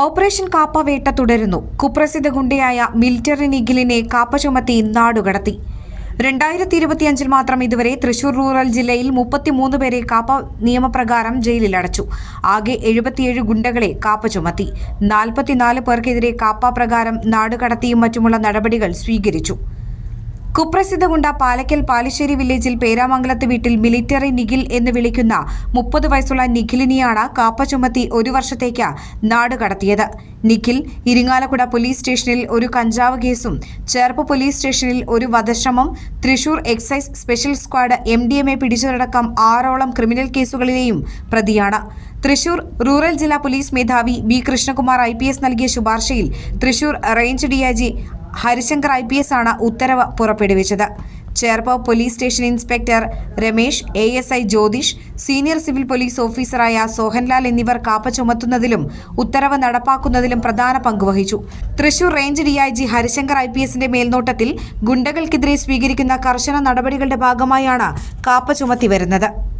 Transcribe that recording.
Operation KAAPA വേട്ട തുടരുന്നു. കുപ്രസിദ്ധ ഗുണ്ടയായ മിലിറ്ററി നിഖിലിനെ കാപ്പ ചുമത്തി നാടുകടത്തി. രണ്ടായിരത്തി ഇരുപത്തിയഞ്ചിൽ മാത്രം ഇതുവരെ തൃശൂർ റൂറൽ ജില്ലയിൽ മുപ്പത്തിമൂന്ന് പേരെ കാപ്പ നിയമപ്രകാരം ജയിലിലടച്ചു. ആകെ എഴുപത്തിയേഴ് ഗുണ്ടകളെ കാപ്പ ചുമത്തി. നാൽപ്പത്തിനാല് പേർക്കെതിരെ കാപ്പ പ്രകാരം നാടുകടത്തിയും മറ്റുമുള്ള നടപടികൾ സ്വീകരിച്ചു. കുപ്രസിദ്ധ കൊണ്ട പാലക്കൽ പാലശ്ശേരി വില്ലേജിൽ പേരാമംഗലത്ത് വീട്ടിൽ മിലിറ്ററി നിഖിൽ എന്ന് വിളിക്കുന്ന മുപ്പത് വയസ്സുള്ള നിഖിലിനെയാണ് കാപ്പ ചുമത്തി ഒരു വർഷത്തേക്ക് നാട് കടത്തിയത്. നിഖിൽ ഇരിങ്ങാലക്കുട പോലീസ് സ്റ്റേഷനിൽ ഒരു കഞ്ചാവ് കേസും ചേർപ്പ് പോലീസ് സ്റ്റേഷനിൽ ഒരു വധശ്രമം Thrissur excise special squad M D M A പിടിച്ചതടക്കം ആറോളം ക്രിമിനൽ കേസുകളിലെയും പ്രതിയാണ്. തൃശൂർ റൂറൽ ജില്ലാ പോലീസ് മേധാവി B Krishnakumar I P S നൽകിയ ശുപാർശയിൽ Thrissur range DIG Harishankar I P S ആണ് ഉത്തരവ് പുറപ്പെടുവിച്ചത്. Cherpu police station inspector Ramesh A S I Jyothish senior civil police ഓഫീസറായ സോഹൻലാൽ എന്നിവർ കാപ്പ ചുമത്തുന്നതിലും ഉത്തരവ് നടപ്പാക്കുന്നതിലും പ്രധാന പങ്കുവഹിച്ചു Thrissur range DIG Harishankar I P എസിന്റെ മേൽനോട്ടത്തിൽ ഗുണ്ടകൾക്കെതിരെ സ്വീകരിക്കുന്ന കർശന നടപടികളുടെ ഭാഗമായാണ് കാപ്പ ചുമത്തി വരുന്നത്.